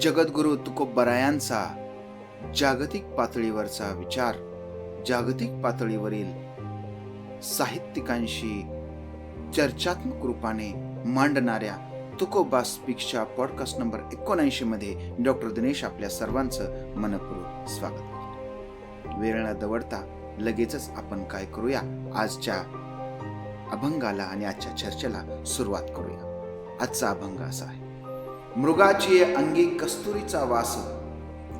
जगद्गुरु तुकोबरायांचा जागतिक पातळीवरचा विचार जागतिक पातळीवरील साहित्यिकांशी चर्चात्मक रूपाने मांडणाऱ्या तुकोबा स्पीक्सच्या पॉडकास्ट नंबर एकोणऐंशी मध्ये डॉक्टर दिनेश आपल्या सर्वांचं मनपूर्वक स्वागत करतो. वेळ न दवडता लगेचच आपण काय करूया? आजच्या अभंगाला आणि आजच्या चर्चेला सुरुवात करूया. आजचा अभंग असा आहे. मृगाची अंगी कस्तुरीचा वास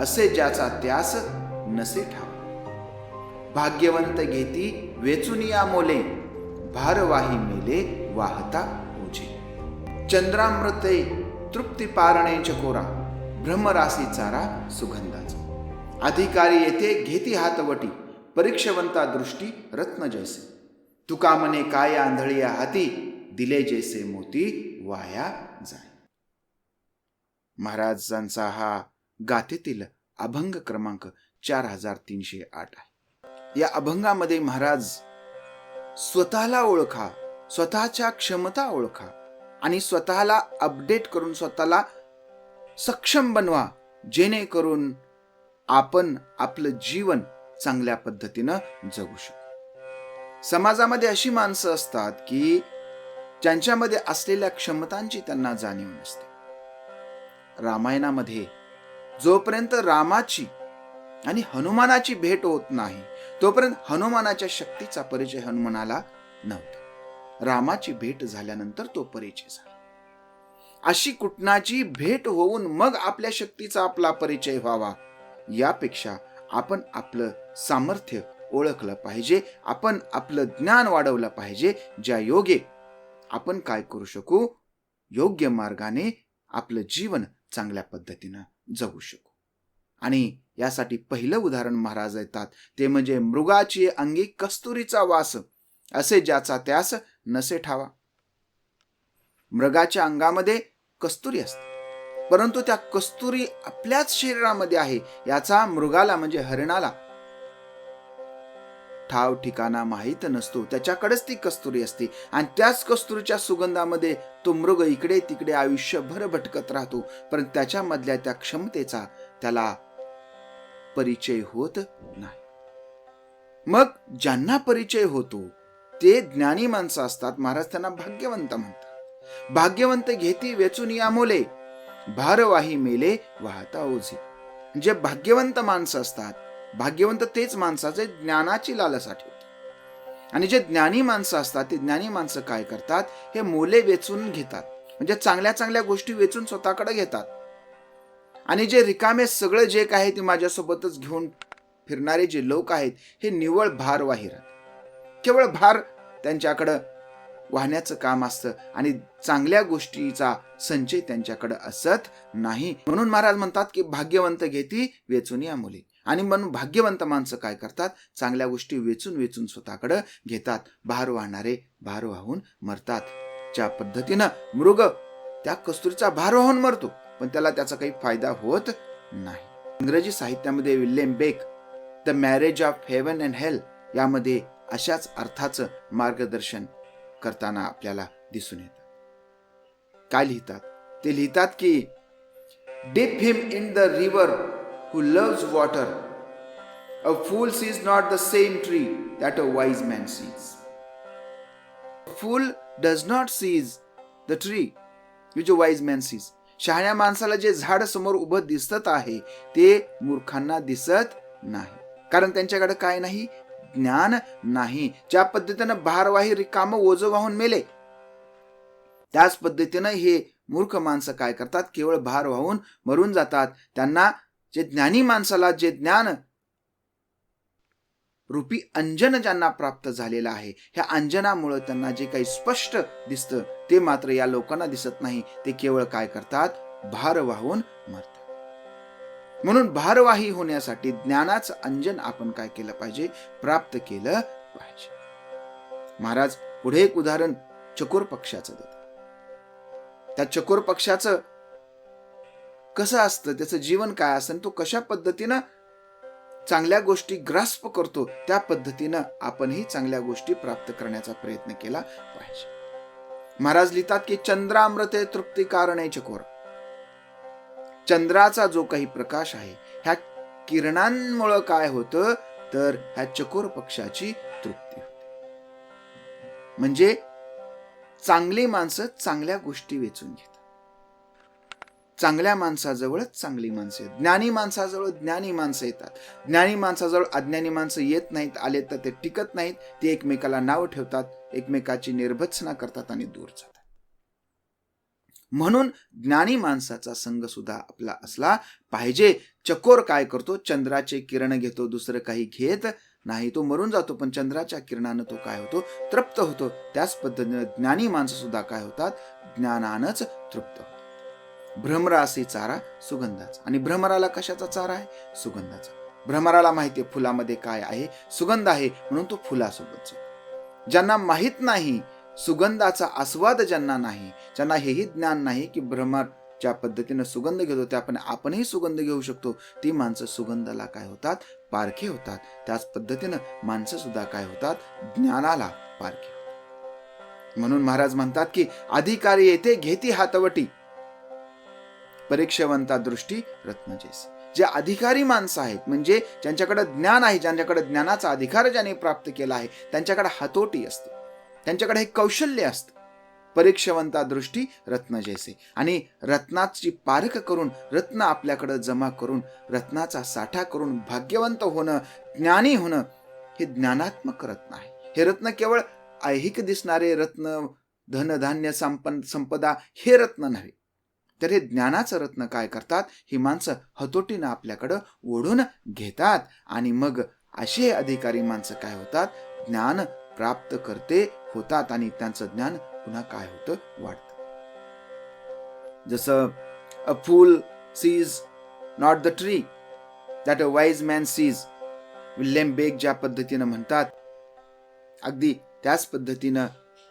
असे ज्याचा त्यास नसे ठाव. भाग्यवंत घेती वेचुनिया मोले भारवाही मेले वाहता ओझे. चंद्रामृते तृप्ती पारणे चकोरा भ्रमरासी चारा सुगंधाचा. अधिकारी येथे घेती हातवटी परीक्षवंता दृष्टी रत्न जैसे. तुका मने काय आंधळी हाती दिले जैसे मोती वाया जाय. महाराजांचा हा गाथेतील अभंग क्रमांक चार हजार तीनशे आठ आहे. या अभंगामध्ये महाराज स्वतःला ओळखा स्वतःच्या क्षमता ओळखा आणि स्वतःला अपडेट करून स्वतःला सक्षम बनवा जेणेकरून आपण आपलं जीवन चांगल्या पद्धतीनं जगू शकू. समाजामध्ये अशी माणसं असतात की ज्यांच्यामध्ये असलेल्या क्षमतांची त्यांना जाणीव नसते. रामायणामध्ये जोपर्यंत रामाची आणि हनुमानाची भेट होत नाही तोपर्यंत हनुमानाच्या शक्तीचा परिचय हनुमानाला नव्हता. रामाची भेट झाल्यानंतर तो परिचय झाला. अशी कुठणाची भेट होऊन मग आपल्या शक्तीचा आपला परिचय व्हावा यापेक्षा आपण आपलं सामर्थ्य ओळखलं पाहिजे आपण आपलं ज्ञान वाढवलं पाहिजे ज्या योगे आपण काय करू शकू? योग्य मार्गाने आपलं जीवन चांगल्या पद्धतीनं जगू शकू. आणि यासाठी पहिलं उदाहरण महाराज येतात ते म्हणजे मृगाची अंगी कस्तुरीचा वास असे ज्याचा त्यास नसे ठावा. मृगाच्या अंगामध्ये कस्तुरी असते. परंतु त्या कस्तुरी आपल्याच शरीरामध्ये आहे याचा मृगाला म्हणजे हरिणाला ठाव ठिकाणा माहीत नसतो. त्याच्याकडेच ती कस्तुरी असते. आणि त्याच कस्तुरीच्या सुगंधामध्ये तो मृग इकडे तिकडे आयुष्यभर भटकत राहतो. पण त्याच्यामधल्या त्या क्षमतेचा त्याला परिचय होत नाही. मग ज्यांना परिचय होतो ते ज्ञानी माणसं असतात. महाराज त्यांना भाग्यवंत म्हणतात. भाग्यवंत घेती वेचून या मोले. भारवाही मेले वाहता ओझे. जे भाग्यवंत माणसं असतात भाग्यवंत तेच माणसाचे ज्ञानाची लालसा ठेवतात आणि जे ज्ञानी माणसं असतात ते ज्ञानी माणसं काय करतात? हे मोले वेचून घेतात. म्हणजे चांगल्या चांगल्या गोष्टी वेचून स्वतःकडे घेतात. आणि जे रिकामे सगळं जे काय ते माझ्यासोबतच घेऊन फिरणारे जे लोक आहेत हे निव्वळ भार वाहिरात केवळ भार त्यांच्याकडं वाहण्याचं काम असतं आणि चांगल्या गोष्टीचा संचय त्यांच्याकडे असत नाही. म्हणून महाराज म्हणतात की भाग्यवंत घेती वेचून या मुली. आणि म्हणून भाग्यवंत माणसं काय करतात? चांगल्या गोष्टी वेचून वेचून स्वतःकडं घेतात. भार वाहणारे भार वाहून मरतात. ज्या पद्धतीनं मृग त्या कस्तुरीचा भार वाहून मरतो पण त्याला त्याचा काही फायदा होत नाही. इंग्रजी साहित्यामध्ये William Blake the marriage of heaven and hell यामध्ये अशाच अर्थाचं मार्गदर्शन करताना आपल्याला दिसून येतं. काय लिहितात? ते लिहितात की dip him in the river who loves water. A fool sees not the same tree that a wise man sees. A fool does not seize the tree which a wise man sees. शहाण्या माणसाला जे झाड समोर उभं दिसत आहे ते मूर्खांना दिसत नाही कारण त्यांच्याकडे काय नाही ज्ञान नाही ज्या पद्धतीनं भारवाही रिकाम ओझ वाहून मेले त्याच पद्धतीनं हे मूर्ख माणसं काय करतात केवळ भार वाहून मरून जातात त्यांना जे ज्ञानी माणसाला जे ज्ञान रूपी अंजन ज्यांना प्राप्त झालेलं आहे ह्या अंजनामुळं त्यांना जे काही स्पष्ट दिसतं ते मात्र या लोकांना दिसत नाही. ते केवळ काय करतात? भार वाहून मरतात. म्हणून भारवाही होण्यासाठी ज्ञानाचं अंजन आपण काय केलं पाहिजे? प्राप्त केलं पाहिजे. महाराज पुढे एक उदाहरण चकोर पक्षाचं देतात. त्या चकोर पक्षाचं कसं असतं त्याचं जीवन काय असतं तो कशा पद्धतीनं चांगल्या गोष्टी ग्रास्प करतो त्या पद्धतीनं आपणही चांगल्या गोष्टी प्राप्त करण्याचा प्रयत्न केला पाहिजे. महाराज लिहितात की चंद्रामृते तृप्ती कारणे चकोर. चंद्राचा जो काही प्रकाश आहे ह्या किरणांमुळं काय होतं तर ह्या चकोर पक्षाची तृप्ती होते. म्हणजे चांगली माणसं चांगल्या गोष्टी वेचून घेतात. चांगल्या माणसाजवळच चांगली माणसं आहेत ज्ञानी माणसाजवळ ज्ञानी माणसं येतात. ज्ञानी माणसाजवळ अज्ञानी माणसं येत नाहीत आले तर ते टिकत नाहीत. ते एकमेकाला नाव ठेवतात एकमेकाची निर्भत्सना करतात आणि दूर जातात. म्हणून ज्ञानी माणसाचा संघ सुद्धा आपला असला पाहिजे. चकोर काय करतो? चंद्राचे किरण घेतो दुसरं काही घेत नाही. तो मरून जातो पण चंद्राच्या किरणानं तो काय होतो? तृप्त होतो. त्याच पद्धतीनं ज्ञानी माणसं सुद्धा काय होतात? ज्ञानानंच तृप्त होतात. भ्रमरासी चारा सुगंधाचा. आणि भ्रमराला कशाचा चारा आहे? सुगंधाचा. भ्रमराला माहिती आहे फुलामध्ये काय आहे? सुगंध आहे म्हणून तो फुलासोबत ज्यांना माहीत नाही सुगंधाचा आस्वाद ज्यांना नाही ज्यांना हेही ज्ञान नाही की भ्रमर ज्या पद्धतीनं सुगंध घेतो त्या आपण आपणही सुगंध घेऊ शकतो. ती माणसं सुगंधाला काय होतात? पारखे होतात. त्याच पद्धतीनं माणसं सुद्धा काय होतात? ज्ञानाला पारखे म्हणून महाराज म्हणतात की अधिकारी येथे घेती हातवटी. परीक्षवंता दृष्टी रत्नजेस. जे अधिकारी माणसं आहेत म्हणजे ज्यांच्याकडे ज्ञान आहे ज्यांच्याकडे ज्ञानाचा अधिकार ज्याने प्राप्त केला आहे त्यांच्याकडे हातोटी असते. त्यांच्याकडे हे कौशल्य असतं. परीक्षवंता दृष्टी रत्नजैसे. आणि रत्नाची पारख करून रत्न आपल्याकडे जमा करून रत्नाचा साठा करून भाग्यवंत होणं ज्ञानी होणं हे ज्ञानात्मक रत्न आहे. हे रत्न केवळ ऐहिक दिसणारे रत्न धनधान्य संपन संपदा हे रत्न नव्हे. तर हे ज्ञानाचं रत्न काय करतात? ही माणसं हतोटीनं आपल्याकडं ओढून घेतात. आणि मग असे अधिकारी माणसं काय होतात? ज्ञान प्राप्त करते होतात आणि त्यांचं ज्ञान पुन्हा काय होतं? वाढतं. जसं a fool sees not the tree that a wise man sees William Blake ज्या पद्धतीनं म्हणतात अगदी त्याच पद्धतीनं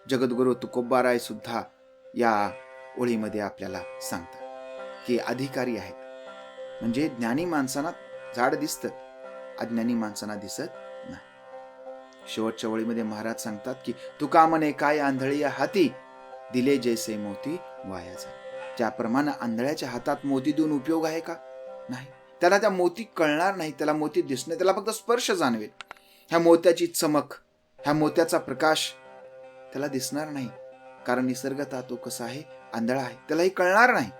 जगद्गुरु तुकोबाराय सुद्धा या ओळीमध्ये आपल्याला सांगतात की अधिकारी आहेत. म्हणजे ज्ञानी माणसांना झाड दिसतं अज्ञानी माणसांना दिसत नाही. शेवटच्या ओळीमध्ये महाराज सांगतात की तुका म्हणे काय आंधळी या हाती? दिले जैसे मोती वायाचा ज्याप्रमाणे आंधळ्याच्या हातात मोती देऊन उपयोग आहे का? नाही. त्याला त्या मोती कळणार नाही त्याला मोती दिसणे त्याला फक्त स्पर्श जाणवेल. ह्या मोत्याची चमक ह्या मोत्याचा प्रकाश त्याला दिसणार नाही. कारण निसर्गता तो कसा आहे? आंधळा आहे. त्यालाही कळणार नाही.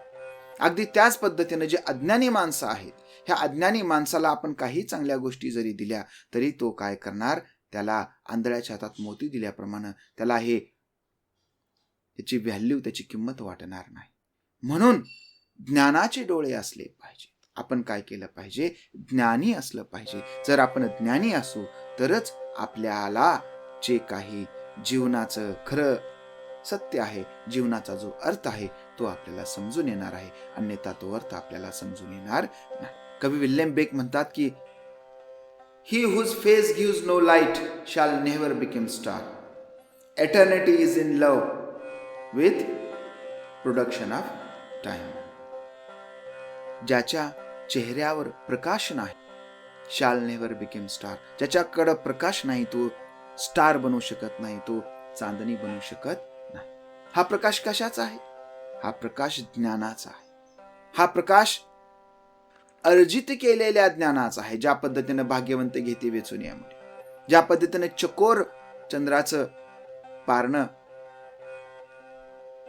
अगदी त्याच पद्धतीने जे अज्ञानी माणसं आहेत ह्या अज्ञानी माणसाला आपण काही चांगल्या गोष्टी जरी दिल्या तरी तो काय करणार? त्याला आंधळ्याच्या हातात मोती दिल्याप्रमाणे त्याला हे त्याची व्हॅल्यू त्याची किंमत वाटणार नाही. म्हणून ज्ञानाचे डोळे असले पाहिजे. आपण काय केलं पाहिजे? ज्ञानी असलं पाहिजे. जर आपण ज्ञानी असू तरच आपल्याला जे काही जीवनाचं खरं सत्य आहे जीवनाचा जो अर्थ आहे तो आपल्याला समजून येणार आहे. अन्यथा तो अर्थ आपल्याला समजून येणार नाही. कवी विल्यम बेक म्हणतात की he whose face gives no light shall never become star eternity is in love with production of time ज्याच्या चेहऱ्यावर प्रकाश नाही शाल नेव्हर बिकेम स्टार ज्याच्याकडं प्रकाश नाही तो स्टार बनू शकत नाही तो चांदणी बनू शकत हा प्रकाश कशाचा आहे? हा प्रकाश ज्ञानाचा आहे. हा प्रकाश अर्जित केलेल्या ज्ञानाचा आहे ज्या पद्धतीनं भाग्यवंत घेते वेचून यामुळे. ज्या पद्धतीनं चकोर चंद्राचं पारणं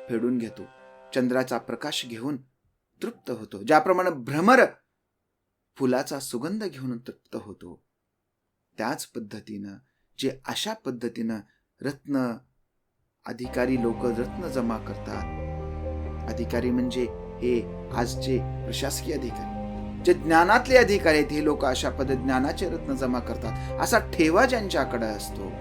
फेडून घेतो चंद्राचा प्रकाश घेऊन तृप्त होतो. ज्याप्रमाणे भ्रमर फुलाचा सुगंध घेऊन तृप्त होतो त्याच पद्धतीनं जे अशा पद्धतीनं रत्न अधिकारी लोक रत्न जमा करतात. अधिकारी म्हणजे हे आजचे प्रशासकीय अधिकारी. जे ज्ञानातले अधिकारी आहेत हे लोक अशा पद्धत ज्ञानाचे रत्न जमा करतात. असा ठेवा ज्यांच्याकडे असतो.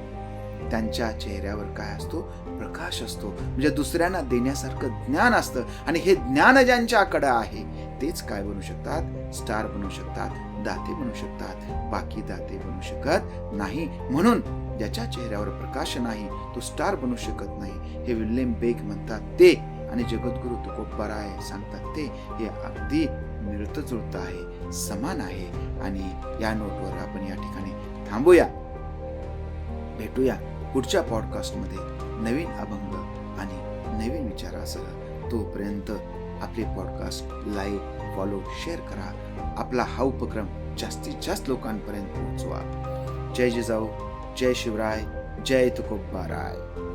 त्यांच्या चेहऱ्यावर काय असतो? प्रकाश असतो. म्हणजे दुसऱ्यांना देण्यासारखं ज्ञान असतं. आणि हे ज्ञान ज्यांच्याकडं आहे तेच काय बनू शकतात? स्टार बनू शकतात. दाते बनू शकतात. बाकी दाते बनू शकत नाही. म्हणून ज्याच्या चेहऱ्यावर प्रकाश नाही तो स्टार बनू शकत नाही. हे विल्यम बेग म्हणतात ते. आणि जगद्गुरु तुकोबाराय सांगतात ते. हे अगदी मिळतं जुळतं आहे समान आहे. आणि या नोटवर आपण या ठिकाणी थांबूया. भेटूया. पुढच्या पॉडकास्टमध्ये नवीन अभंग आणि नवीन विचारासह तोपर्यंत आपले पॉडकास्ट लाईक फॉलो शेअर करा. आपला हा उपक्रम जास्तीत जास्त लोकांपर्यंत पोहोचवा. जय जिजाऊ जय शिवराय जय तुकोबाराय. राय